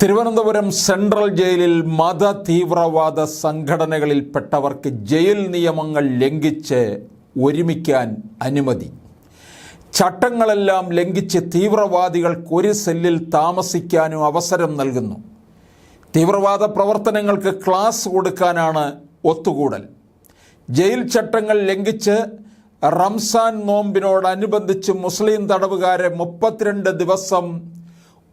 Thiruvananthapuram central ജയിലിൽ മത തീവ്രവാദ സംഘടനകളിൽപ്പെട്ടവർക്ക് ജയിൽ നിയമങ്ങൾ ലംഘിച്ച് ഒരുമിക്കാൻ അനുമതി. ചട്ടങ്ങളെല്ലാം ലംഘിച്ച് തീവ്രവാദികൾക്ക് ഒരു സെല്ലിൽ താമസിക്കാനും അവസരം നൽകുന്നു. തീവ്രവാദ പ്രവർത്തനങ്ങൾക്ക് ക്ലാസ് കൊടുക്കാനാണ് ഒത്തുകൂടൽ. ജയിൽ ചട്ടങ്ങൾ ലംഘിച്ച് റംസാൻ നോമ്പിനോടനുബന്ധിച്ച് മുസ്ലിം തടവുകാരെ മുപ്പത്തിരണ്ട് ദിവസം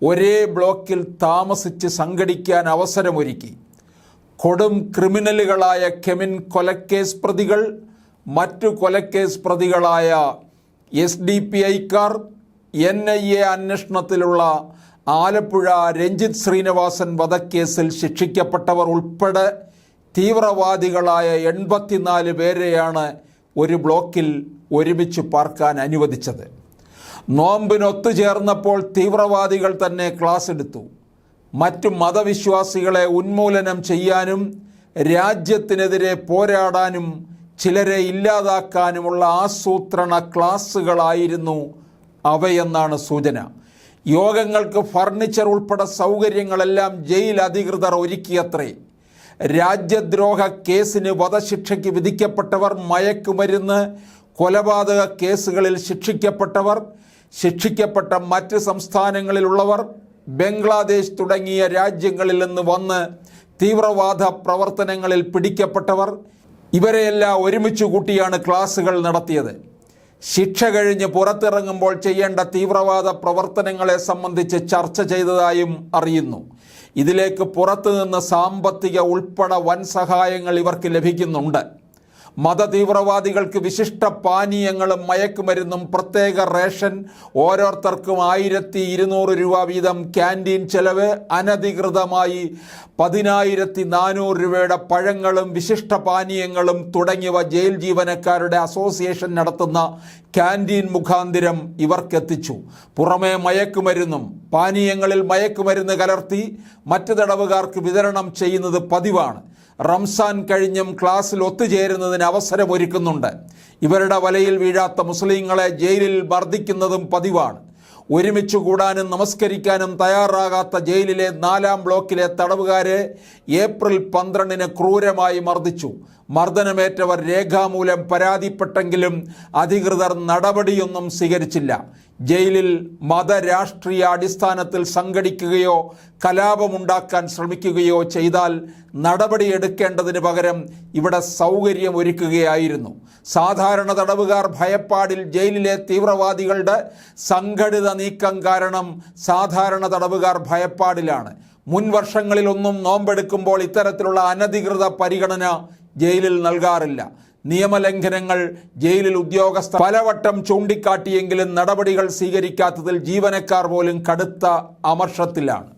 ഒരേ ബ്ലോക്കിൽ താമസിച്ച് സംഘടിക്കാൻ അവസരമൊരുക്കി. കൊടും ക്രിമിനലുകളായ കെമിൻ കൊലക്കേസ് പ്രതികൾ മറ്റു കൊലക്കേസ് പ്രതികളായ എസ് ഡി പി ഐക്കാർ എൻ ഐ എ അന്വേഷണത്തിലുള്ള ആലപ്പുഴ രഞ്ജിത്ത് ശ്രീനിവാസൻ വധക്കേസിൽ ശിക്ഷിക്കപ്പെട്ടവർ ഉൾപ്പെടെ തീവ്രവാദികളായ എൺപത്തിനാല് പേരെയാണ് ഒരു ബ്ലോക്കിൽ ഒരുമിച്ച് പാർക്കാൻ അനുവദിച്ചത്. നോമ്പിനൊത്തുചേർന്നപ്പോൾ തീവ്രവാദികൾ തന്നെ ക്ലാസ് എടുത്തു. മറ്റു മതവിശ്വാസികളെ ഉന്മൂലനം ചെയ്യാനും രാജ്യത്തിനെതിരെ പോരാടാനും ചിലരെ ഇല്ലാതാക്കാനുമുള്ള ആസൂത്രണ ക്ലാസ്സുകളായിരുന്നു അവയെന്നാണ് സൂചന. യോഗങ്ങൾക്ക് ഫർണിച്ചർ ഉൾപ്പെടെ സൗകര്യങ്ങളെല്ലാം ജയിൽ അധികൃതർ ഒരുക്കിയത്രേ. രാജ്യദ്രോഹ കേസിന് വധശിക്ഷയ്ക്ക് വിധിക്കപ്പെട്ടവർ മയക്കുമരുന്ന് കൊലപാതക കേസുകളിൽ ശിക്ഷിക്കപ്പെട്ടവർ ശിക്ഷിക്കപ്പെട്ട മറ്റ് സംസ്ഥാനങ്ങളിലുള്ളവർ ബംഗ്ലാദേശ് തുടങ്ങിയ രാജ്യങ്ങളിൽ നിന്ന് വന്ന് തീവ്രവാദ പ്രവർത്തനങ്ങളിൽ പിടിക്കപ്പെട്ടവർ ഇവരെയെല്ലാം ഒരുമിച്ച് കൂട്ടിയാണ് ക്ലാസുകൾ നടത്തിയത്. ശിക്ഷ കഴിഞ്ഞ് പുറത്തിറങ്ങുമ്പോൾ ചെയ്യേണ്ട തീവ്രവാദ പ്രവർത്തനങ്ങളെ സംബന്ധിച്ച് ചർച്ച ചെയ്തതായും അറിയുന്നു. ഇതിലേക്ക് പുറത്തുനിന്ന് സാമ്പത്തിക ഉൾപ്പെടെ വൻ സഹായങ്ങൾ ഇവർക്ക് ലഭിക്കുന്നുണ്ട്. മതതീവ്രവാദികൾക്ക് വിശിഷ്ട പാനീയങ്ങളും മയക്കുമരുന്നും പ്രത്യേക റേഷൻ ഓരോരുത്തർക്കും ആയിരത്തി ഇരുന്നൂറ് രൂപ വീതം ക്യാന്റീൻ ചെലവ് അനധികൃതമായി പതിനായിരത്തി നാനൂറ് രൂപയുടെ പഴങ്ങളും വിശിഷ്ട പാനീയങ്ങളും തുടങ്ങിയവ ജയിൽ ജീവനക്കാരുടെ അസോസിയേഷൻ നടത്തുന്ന ക്യാന്റീൻ മുഖാന്തിരം ഇവർക്കെത്തിച്ചു. പുറമേ മയക്കുമരുന്നും പാനീയങ്ങളിൽ മയക്കുമരുന്ന് കലർത്തി മറ്റു തടവുകാർക്ക് വിതരണം ചെയ്യുന്നത് പതിവാണ്. റംസാൻ കഴിഞ്ഞും ക്ലാസ്സിൽ ഒത്തുചേരുന്നതിന് അവസരമൊരുക്കുന്നുണ്ട് ഇവരുടെ വലയിൽ വീഴാത്ത മുസ്ലിങ്ങളെ ജയിലിൽ മർദ്ദിക്കുന്നതും പതിവാണ്. ഒരുമിച്ച് കൂടാനും നമസ്കരിക്കാനും തയ്യാറാകാത്ത ജയിലിലെ നാലാം ബ്ലോക്കിലെ തടവുകാരെ ഏപ്രിൽ പന്ത്രണ്ടിന് ക്രൂരമായി മർദ്ദിച്ചു. മർദ്ദനമേറ്റവർ രേഖാമൂലം പരാതിപ്പെട്ടെങ്കിലും അധികൃതർ നടപടിയൊന്നും സ്വീകരിച്ചില്ല. ജയിലിൽ മതരാഷ്ട്രീയ അടിസ്ഥാനത്തിൽ സംഘടിക്കുകയോ കലാപമുണ്ടാക്കാൻ ശ്രമിക്കുകയോ ചെയ്താൽ നടപടിയെടുക്കേണ്ടതിന് പകരം ഇവിടെ സൗകര്യം ഒരുക്കുകയായിരുന്നു സാധാരണ തടവുകാർ ഭയപ്പാടിൽ ജയിലിലെ തീവ്രവാദികളുടെ സംഘടിത നീക്കം കാരണം സാധാരണ തടവുകാർ ഭയപ്പാടിലാണ്. മുൻ വർഷങ്ങളിലൊന്നും നോമ്പെടുക്കുമ്പോൾ ഇത്തരത്തിലുള്ള അനധികൃത പരിഗണന ജയിലിൽ നൽകാറില്ല. നിയമലംഘനങ്ങൾ ജയിലിൽ ഉദ്യോഗസ്ഥർ പലവട്ടം ചൂണ്ടിക്കാട്ടിയെങ്കിലും നടപടികൾ സ്വീകരിക്കാത്തതിൽ ജീവനക്കാർ പോലും കടുത്ത അമർഷത്തിലാണ്.